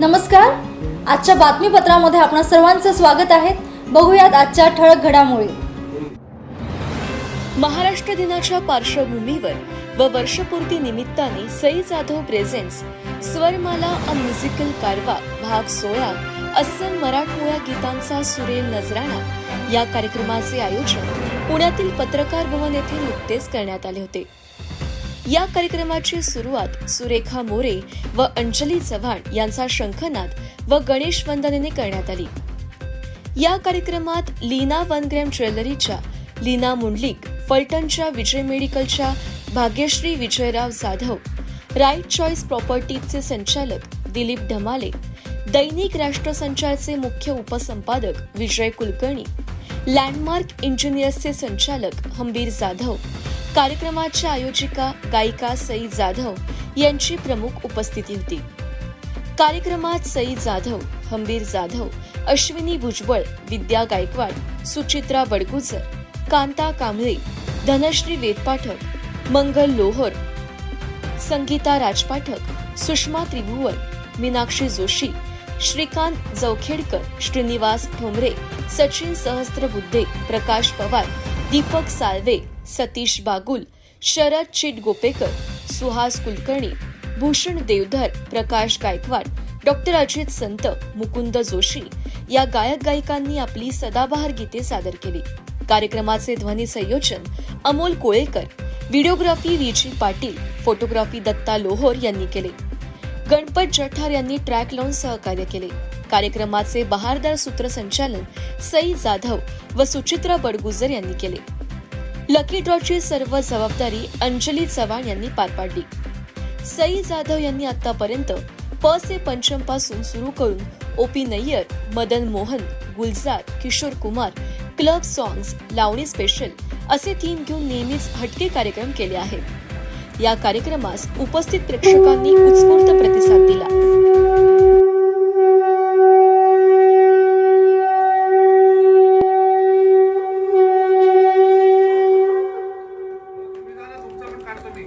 नमस्कार. आजच्या बातमीपत्रामध्ये आपण सर्वांचं स्वागत आहे. बघूयात आजच्या ठळक घडामोडी. महाराष्ट्र दिनाच्या पार्श्वभूमीवर व वर्षपूर्ती निमित्ताने Sai Jadhav presents Swarmala a musical Karwa भाग सोळा अस्सल मराठमोळ्या गीतांचा सुरेल नजराणा या कार्यक्रमाचे आयोजन पुण्यातील पत्रकार भवन येथे नुकतेच करण्यात आले होते. या कार्यक्रमाची सुरुवात सुरेखा मोरे व अंजली चव्हाण यांचा शंखनाद व गणेश वंदनेने करण्यात आली. या कार्यक्रमात लीना वनग्रॅम ज्वेलरीच्या लीना मुंडलिक फलटणच्या विजय मेडिकलच्या भाग्यश्री विजयराव जाधव राईट चॉईस प्रॉपर्टीजचे संचालक दिलीप ढमाले दैनिक राष्ट्रसंचारचे मुख्य उपसंपादक विजय कुलकर्णी लँडमार्क इंजिनियर्सचे संचालक हंबीर जाधव कार्यक्रमाच्या आयोजिका गायिका सई जाधव यांची प्रमुख उपस्थिती होती. कार्यक्रमात सई जाधव हंबीर जाधव अश्विनी भुजबळ विद्या गायकवाड सुचित्रा बडगुजर कांता कांबळे धनश्री वेदपाठक मंगल लोहर संगीता राजपाठक सुषमा त्रिभुवन मीनाक्षी जोशी श्रीकांत जवखेडकर श्रीनिवास ठोंबरे सचिन सहस्त्रबुद्धे प्रकाश पवार दीपक साळवे सतीश बागुल शरद चिट गोपेकर सुहास कुलकर्णी भूषण देवधर प्रकाश गायकवाड डॉक्टर अजित संत मुकुंद जोशी या गायक गायिकांनी आपली सदाबहार गीते सादर केली. कार्यक्रमाचे ध्वनी संयोजन अमोल कोळेकर व्हिडिओग्राफी विजी पाटील फोटोग्राफी दत्ता लोहोर यांनी केले. गणपत जठार यांनी ट्रॅक लावून सहकार्य केले. कार्यक्रमाचे बहारदार सूत्रसंचालन सई जाधव व सुचित्रा बडगुजर यांनी केले. लकी ड्रॉची सर्व जबाबदारी अंजली चव्हाण यांनी पार पाडली. सई जाधव यांनी आतापर्यंत प से पंचमपासून सुरू करून OP Nayyar Madan Mohan Gulzar Kishore Kumar club songs Lavani special असे थीम घेऊन नेहमीच हटके कार्यक्रम केले आहेत. या कार्यक्रमास उपस्थित प्रेक्षकांनी उत्स्फूर्त प्रतिसाद दिला. మాట్లాడుతుంది.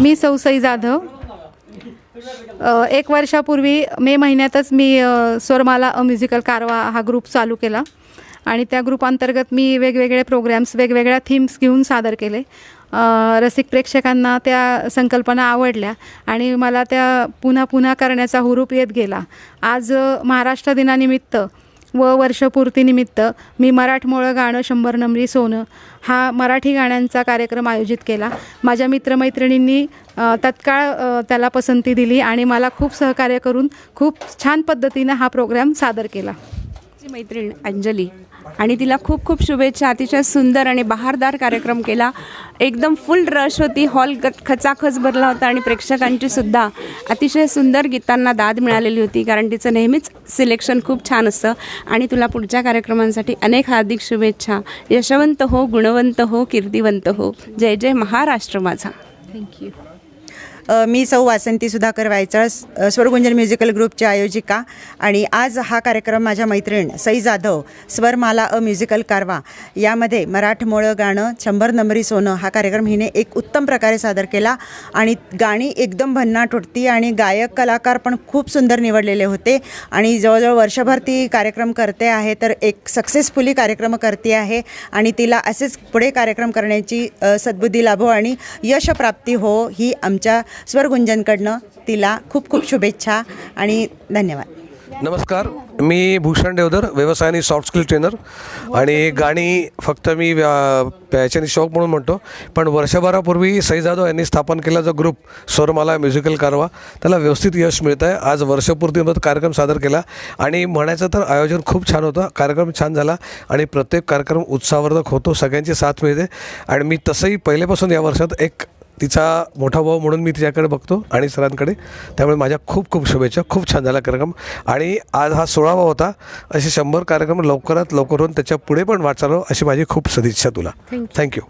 मी सौसई जाधव. एक वर्षापूर्वी मे महिन्यातच मी स्वरमाला अ म्युझिकल कारवा हा ग्रुप चालू केला. आणि त्या ग्रुपांतर्गत मी वेगवेगळे प्रोग्रॅम्स वेगवेगळ्या थीम्स घेऊन सादर केले. रसिक प्रेक्षकांना त्या संकल्पना आवडल्या आणि मला त्या पुन्हा पुन्हा करण्याचा हुरूप येत गेला. आज महाराष्ट्र दिनानिमित्त व वर्षपूर्तीनिमित्त मी मराठमोळं गाणं शंभर नंबरी सोनं हा मराठी गाण्यांचा कार्यक्रम आयोजित केला. माझ्या मित्रमैत्रिणींनी तत्काळ त्याला पसंती दिली आणि मला खूप सहकार्य करून खूप छान पद्धतीनं हा प्रोग्राम सादर केला. मैत्रीण अंजली आणि तिला खूप खूप शुभेच्छा. अतिशय सुंदर आणि बहारदार कार्यक्रम केला. एकदम फुल रश होती. हॉल खचाखच भरला होता आणि प्रेक्षकांची सुद्धा अतिशय सुंदर गीतांना दाद मिळालेली होती. कारण तिचं नेहमीच सिलेक्शन खूप छान असतं. आणि तुला पुढच्या कार्यक्रमांसाठी अनेक हार्दिक शुभेच्छा. यशवंत हो गुणवंत हो कीर्तिवंत हो. जय जय महाराष्ट्र माझा. थँक्यू मी सौ वासंती सुधाकर वायचळ स्वरगुंजन म्युझिकल ग्रुपची आयोजिका आणि आज हा कार्यक्रम माझ्या मैत्रीण सई जाधव स्वरमाला अ म्युझिकल कारवा यामध्ये मराठमोळं गाणं शंभर नंबरी सोनं हा कार्यक्रम हिने एक उत्तम प्रकारे सादर केला आणि गाणी एकदम भन्नाट होती आणि गायक कलाकार पण खूप सुंदर निवडलेले होते आणि जवळजवळ वर्षभर ती कार्यक्रम करते आहे तर एक सक्सेसफुली कार्यक्रम करते आहे आणि तिला असेच पुढे कार्यक्रम करण्याची सद्बुद्धी लाभो आणि यशप्राप्ती हो ही आमच्या स्वरगुंजनकडनं तिला खूप खूप शुभेच्छा आणि धन्यवाद. नमस्कार मी भूषण देवधर व्यवसाय आणि सॉफ्ट स्किल ट्रेनर आणि गाणी फक्त मी याच्याने शौक म्हणून म्हणतो पण वर्षभरापूर्वी सई जाधव यांनी स्थापन केला जो ग्रुप स्वरमाला म्युझिकल कारवा त्याला व्यवस्थित यश मिळतं आहे आज वर्षपूर्तीमध्ये कार्यक्रम सादर केला. आणि म्हणायचं तर आयोजन खूप छान होतं. कार्यक्रम छान झाला आणि प्रत्येक कार्यक्रम उत्साहवर्धक होतो सगळ्यांची साथ मिळते. आणि मी तसंही पहिल्यापासून या वर्षात एक तिचा मोठा भाऊ म्हणून मी तिच्याकडे बघतो आणि सरांकडे. त्यामुळे माझ्या खूप खूप शुभेच्छा खूप छान झाला कार्यक्रम. आणि आज हा सोळावा होता. असे शंभर कार्यक्रम लवकरात लवकर होऊन त्याच्या पुढे पण वाचालो अशी माझी खूप सदिच्छा तुला. थँक्यू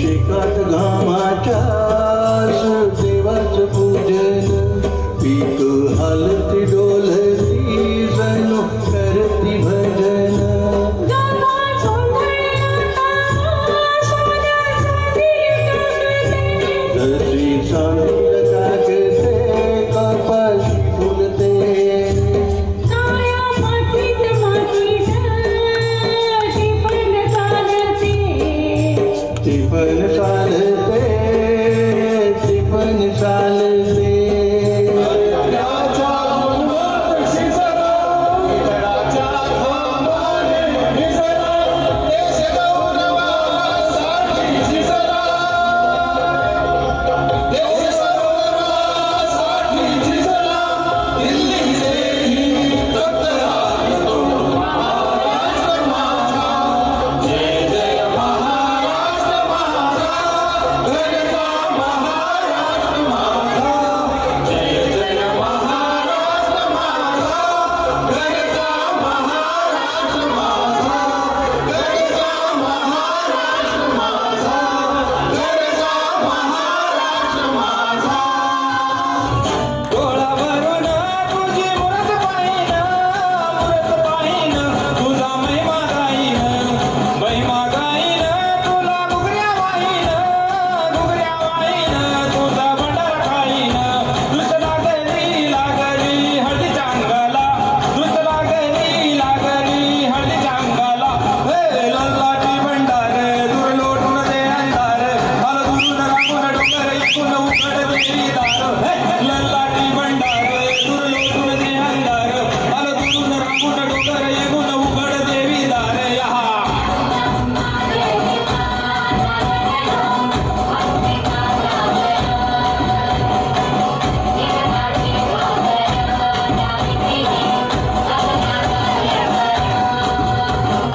शिकत घामाच्या